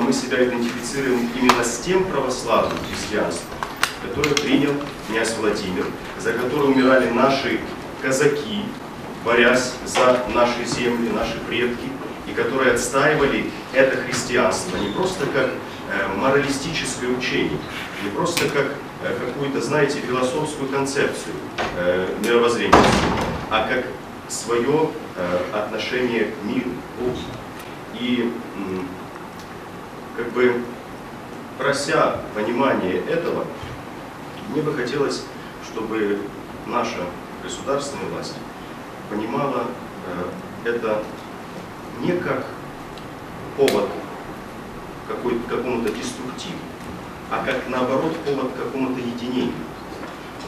мы себя идентифицируем именно с тем православным христианством, которое принял князь Владимир, за которое умирали наши казаки, борясь за наши земли, наши предки, и которые отстаивали это христианство не просто как э, моралистическое учение, не просто как э, какую-то, знаете, философскую концепцию э, мировоззрения, а как свое отношение к миру, Богу. И как бы прося понимания этого, мне бы хотелось, чтобы наша государственная власть понимала э, это не как повод к какому-то деструктиву, а как наоборот повод к какому-то единению.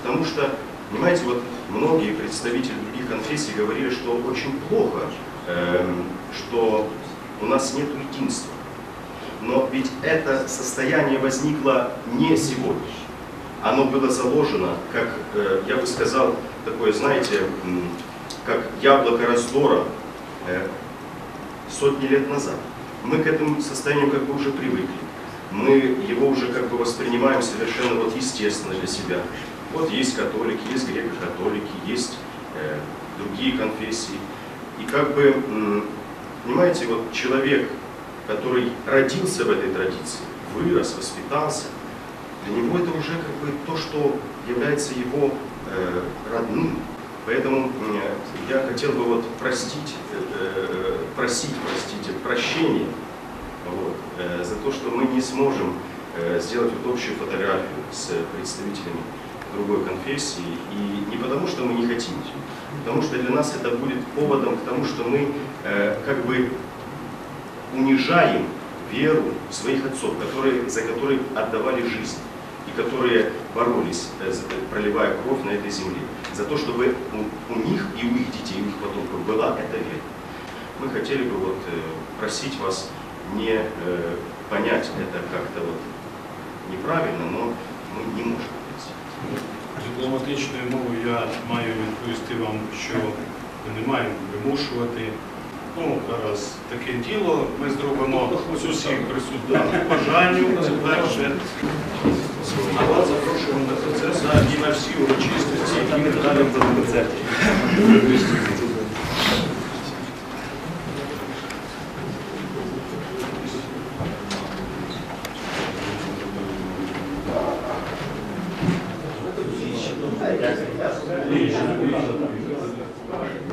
Потому что, понимаете, вот многие представители других конфессий говорили, что очень плохо, эм, что у нас нет единства. Но ведь это состояние возникло не сегодня. Оно было заложено, как, э, я бы сказал, такое, знаете, как яблоко раздора э, сотни лет назад. Мы к этому состоянию как бы уже привыкли. Мы его уже как бы воспринимаем совершенно вот естественно для себя. Вот есть католики, есть греко-католики, есть э, другие конфессии. И как бы, понимаете, вот человек, который родился в этой традиции, вырос, воспитался, для него это уже как бы то, что является его э, родным. Поэтому э, я хотел бы вот простить, э, просить, простите, прощения вот, э, за то, что мы не сможем э, сделать вот общую фотографию с представителями другой конфессии. И не потому, что мы не хотим, потому что для нас это будет поводом к тому, что мы э, как бы унижаем веру своих отцов, которые, за которые отдавали жизнь и которые боролись, э, за- проливая кровь на этой земле, за то, чтобы у, у них и у их детей, у их потомков была эта вера. Мы хотели бы вот э, просить вас не э, понять это как-то вот неправильно, но мы не можем это сделать. Дипломатичною мовою я маю відповісти вам, що ми не маємо вимушувати. Ну, раз таке діло, ми зробимо з усіх присутніх бажанню. Це перше. Запрошуємо на процес і на всі урочистості, які ми далі будемо церкві. Дякую.